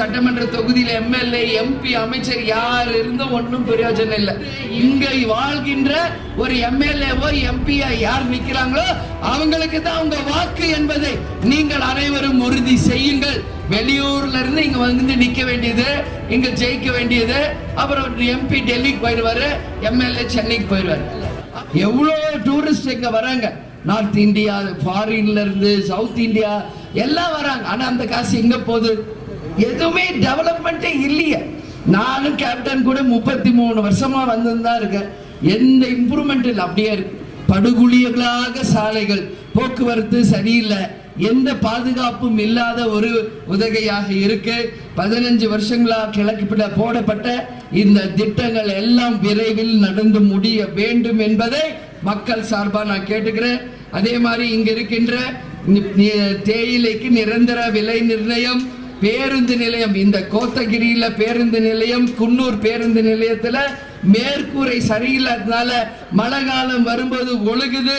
சட்டமன்ற தொகுதியில் MLA MP அமைச்சர் யார் இருந்தும் ஒன்றும் பிரயோஜனம் இல்லை. இங்க வாழ்கின்ற ஒரு எம்எல்ஏவோ எம்பியா யார் நிற்கிறாங்களோ அவங்களுக்கு தான் உங்க வாக்கு என்பதை நீங்கள் அனைவரும் உறுதி செய்யுங்கள். வெளியூர்ல இருந்து இங்க வந்து நிக்க வேண்டியது இங்க ஜெயிக்க வேண்டியது அப்புறம் எம்பி டெல்லிக்கு போயிடுவாரு எம்எல்ஏ சென்னைக்கு போயிடுவாரு. எவ்வளோ டூரிஸ்ட் இங்க வராங்க. நார்த் இந்தியா ஃபாரின்ல இருந்து சவுத் இந்தியா எல்லாம் வராங்க. ஆனா அந்த காசு எங்க போகுது? எதுவுமே டெவலப்மெண்ட்டே இல்லையே. நானும் கேப்டன் கூட முப்பத்தி மூணு வருஷமா வந்துதான் இருக்கேன். எந்த இம்ப்ரூவ்மெண்ட் இல்லை அப்படியே இருக்கு. படுகுழிகளாக சாலைகள் போக்குவரத்து சரியில்லை. எந்த பாதுகாப்பும் இல்லாத ஒரு உதகையாக இருக்கு. பதினஞ்சு வருஷங்களா கிழக்கு போடப்பட்ட இந்த திட்டங்கள் எல்லாம் விரைவில் நடந்து முடிய வேண்டும் என்பதை மக்கள் சார்பா நான் கேட்டுக்கிறேன். அதே மாதிரி இங்க இருக்கின்ற தேயிலைக்கு நிரந்தர விலை நிர்ணயம் பேருந்து நிலையம் இந்த கோத்தகிரியில பேருந்து நிலையம் குன்னூர் பேருந்து நிலையத்துல மேற்கூரை சரியில்லாததுனால மழை காலம் வரும்போது ஒழுகுது.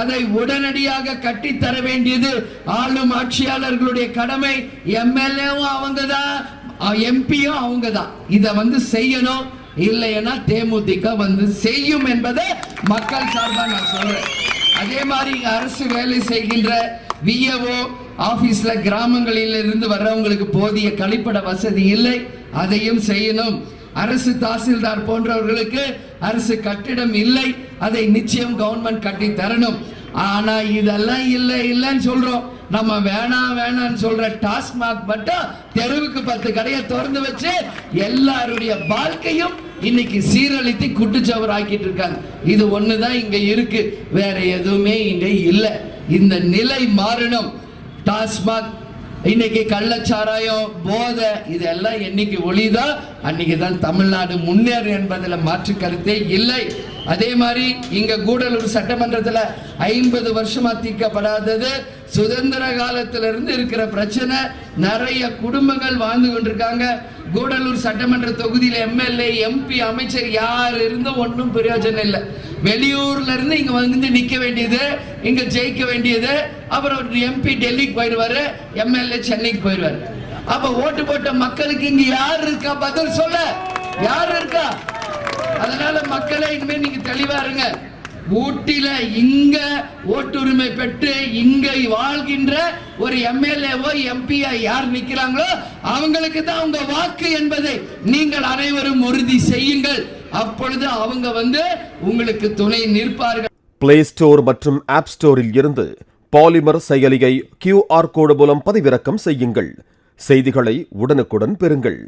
அதை உடனடியாக கட்டித்தர வேண்டியது ஆளும் ஆட்சியாளர்களுடைய கடமை. எம்எல்ஏவும் அவங்க தான் எம்பியும் அவங்க தான் இதை வந்து செய்யணும். இல்லைன்னா தேமுதிக வந்து செய்யும் என்பதை மக்கள் சார்பாக நான் சொல்றேன். அதே மாதிரி அரசு வேலை செய்கின்ற விஏஓ ஆபீஸ்ல கிராமங்களில் இருந்து வர்றவங்களுக்கு போதிய கழிப்பட வசதி இல்லை. அதையும் செய்யணும். அரசு தாசில்தார் போன்றவர்களுக்கு அரசு கட்டிடம் இல்லை. அதை நிச்சயம் கவர்மெண்ட் கட்டி தரணும். ஆனா இதெல்லாம் இல்லை இல்லைன்னு சொல்றோம். நம்ம வேணாம் வேணாம்னு சொல்ற டாஸ்மாக் மட்டும் தெருவுக்கு பத்து கடையை திறந்து வச்சு எல்லாருடைய வாழ்க்கையும் இன்னைக்கு சீரழித்து குட்டுச்சவர் ஆக்கிட்டு இருக்காங்க. இது ஒண்ணுதான் இங்க இருக்கு. வேற எதுவுமே இங்க இல்லை. இந்த நிலை மாறணும். டாஸ்மாக் இன்னைக்கு கள்ளச்சாராயம் போதை இதெல்லாம் என்னைக்கு ஒளிதா அன்னைக்கு தான் தமிழ்நாடு முன்னேறு என்பதில் மாற்று கருத்தே இல்லை. அதே மாதிரி இங்க கூடலூர் சட்டமன்றத்தில் ஐம்பது வருஷமா தீர்க்கப்படாதது. சுதந்திர காலத்திலிருந்து இருக்கிற பிரச்சனை நிறைய குடும்பங்கள் வாழ்ந்து கொண்டிருக்காங்க. கூடலூர் சட்டமன்ற தொகுதியில் எம்எல்ஏ எம்பி அமைச்சர் யார் இருந்தும் ஒன்றும் பிரயோஜனம் இல்லை. வெளியூர்ல இருந்து இங்க வந்து நிக்க வேண்டியது இங்க ஜெயிக்க வேண்டியது. அப்புறம் எம்பி டெல்லிக்கு போயிடுவாரு எம்எல்ஏ சென்னைக்கு போயிடுவாரு. அப்ப ஓட்டு போட்ட மக்களுக்கு இங்க யார் இருக்கா? பதில் சொல்ல. யார் இருக்கா? அதனால மக்களே இனிமே நீங்க தெளிவா இருங்க. ஊட்டில இங்க ஓட்டுரிமை பெற்று இங்க வாழ்கின்ற ஒரு எம்எல்ஏவோ எம்பியா யார் நிக்கிறாங்களோ அவங்களுக்கு தான் உங்க வாக்கு என்பதை நீங்கள் அனைவரும் உறுதி செய்யுங்கள். அப்பொழுது அவங்க வந்து உங்களுக்கு துணை நிற்பார்கள். பிளே ஸ்டோர் மற்றும் ஆப் ஸ்டோரில் இருந்து பாலிமர் செயலியை கியூஆர் கோடு மூலம் பதிவிறக்கம் செய்யுங்கள். செய்திகளை உடனுக்குடன் பெறுங்கள்.